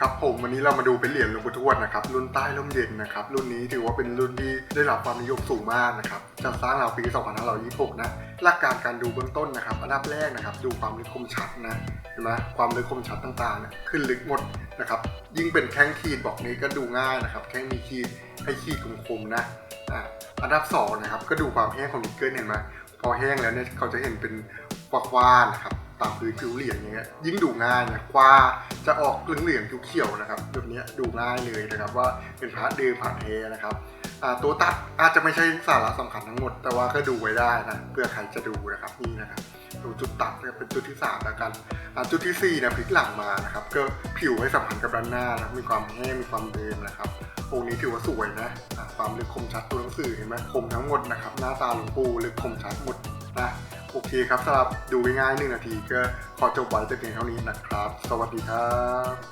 ครับผมวันนี้เรามาดูเป็นเหรียญหลวงปู่ทวดนะครับรุ่นใต้ร่มเย็นนะครับรุ่นนี้ถือว่าเป็นรุ่นที่ได้รับความนิยมสูงมากนะครับจะสร้างเราปี 2526 นะหลักการการดูเบื้องต้นนะครับอันดับแรกนะครับดูความลึกคมชัดนะเห็นไหมความลึกคมชัดต่างๆนี่ยขึ้นลึกหมดนะครับยิ่งเป็นแข้งขีดบอกนี้ก็ดูง่ายนะครับแข้งมีขีดให้ขีดคมๆนะอ่าอันดับสองนะครับก็ดูความแห้งของนิกเกิลเห็นไหมพอแห้งแล้วเนี่ยเขาจะเห็นเป็นกว้างๆนะครับามพื้นผิวเหรียญอย่างเงี้ยยิ่งดูง่ายนะกว่าจะออกเหลืองๆเขียวๆนะครับแบบเนี้ยดูง่ายเลยนะครับว่าเป็นพระเดิมพระเทนะครับตัวตัดอาจจะไม่ใช่สาระสำคัญทั้งหมด แต่ว่าก็ดูไว้ได้นะเพื่อใครจะดูนะครับนี่นะครับดูจุดตัดเป็นจุดที่สามแล้วกันจุดที่สี่นะพลิกหลังมานะครับก็ผิวให้สัมพันธ์กับด้านหน้านะมีความแห้งมีความเดิมนะครับองค์นี้ถือว่าสวยนะความลึกคมชัดตัวหนังสือเห็นไหมคมทั้งหมดนะครับหน้าตาหลวงปู่ลึกคมชัดหมด โอเคครับสำหรับดูง่ายๆหนึ่งนาทีก็ขอจบไว้แต่เพียงเท่านี้นะครับ สวัสดีครับ